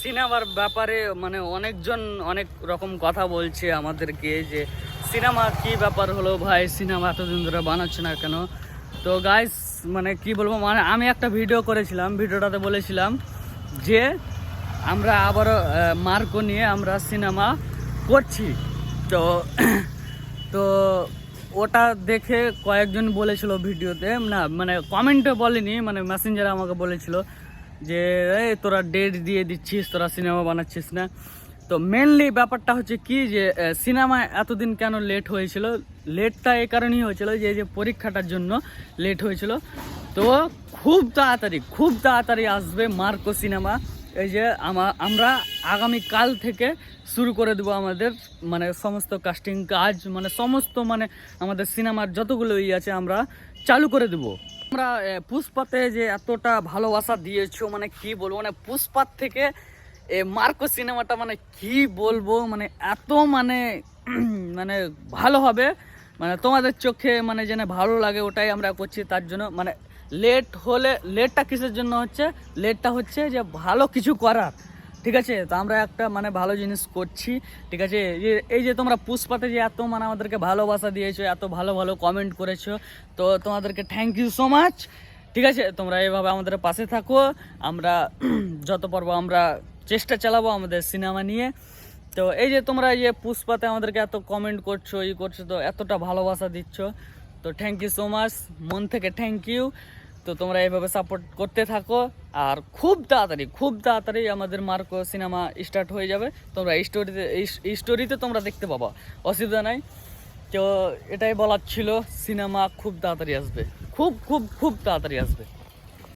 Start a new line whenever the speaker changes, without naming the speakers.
সিনেমার ব্যাপারে মানে অনেকজন অনেক রকম কথা বলছে আমাদেরকে যে, সিনেমা কি ব্যাপার হলো ভাই? সিনেমা এতদিন ধরে বানাচ্ছে না কেন? তো গাইস মানে কি বলব মানে আমি একটা ভিডিও করেছিলাম, ভিডিওটাতে বলেছিলাম যে, আমরা আবারও মার্কো নিয়ে আমরা সিনেমা করছি। তো তো ওটা দেখে কয়েকজন বলেছিল ভিডিওতে, না মানে কমেন্টে বলেনি মানে মেসেঞ্জারে আমাকে বলেছিল। যে, এই তোরা ডেট দিয়ে দিচ্ছিস, তোরা সিনেমা বানাচ্ছিস না। তো মেনলি ব্যাপারটা হচ্ছে কি যে সিনেমা এতদিন কেন লেট হয়েছিল? লেটটা এ কারণেই হয়েছিল যে যে পরীক্ষাটার জন্য লেট হয়েছিল। তো খুব তাড়াতাড়ি খুব তাড়াতাড়ি আসবে মার্কো সিনেমা এই যে আমা- আমরা আগামী কাল থেকে শুরু করে দেবো আমাদের মানে সমস্ত কাস্টিং কাজ মানে সমস্ত মানে আমাদের সিনেমার যতগুলো ই আছে আমরা চালু করে দেবো। আমরা পুষ্পাতে যে এতটা ভালোবাসা দিয়েছ মানে কি বলব মানে পুষ্পার থেকে, এ, মার্কো সিনেমাটা মানে কি বলব মানে এত মানে মানে ভালো হবে মানে তোমাদের চোখে মানে যেন ভালো লাগে ওটাই আমরা করছি, তার জন্য মানে লেট হলে লেটটা কিসের জন্য হচ্ছে? লেটটা হচ্ছে যে ভালো কিছু করার। ঠিক আছে? তো আমরা একটা মানে ভালো জিনিস করছি, ঠিক আছে? যে এই যে তোমরা পুষ্পাতে যে এত মানে আমাদেরকে ভালোবাসা দিয়েছ, এত ভালো ভালো কমেন্ট করেছ, তো তোমাদেরকে থ্যাংক ইউ সো মাচ ঠিক আছে? তোমরা এইভাবে আমাদের পাশে থাকো, আমরা যত পারব আমরা চেষ্টা চালাবো আমাদের সিনেমা নিয়ে। তো এই যে তোমরা এই যে পুষ্পাতে আমাদেরকে এত কমেন্ট করছ, ই করছ, তো এতটা ভালোবাসা দিচ্ছ, তো থ্যাংক ইউ সো মাচ মন থেকে থ্যাংক ইউ তো তোমরা এইভাবে সাপোর্ট করতে থাকো, আর খুব তাড়াতাড়ি খুব তাড়াতাড়ি আমাদের মার্কো সিনেমা স্টার্ট হয়ে যাবে। তোমরা স্টোরিতে স্টোরিতে তোমরা দেখতে পাবা। অসুবিধা নাই। তো এটাই বলার ছিল, সিনেমা খুব তাড়াতাড়ি আসবে। খুব খুব খুব তাড়াতাড়ি আসবে।